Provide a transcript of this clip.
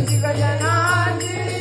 शिवजनार्दन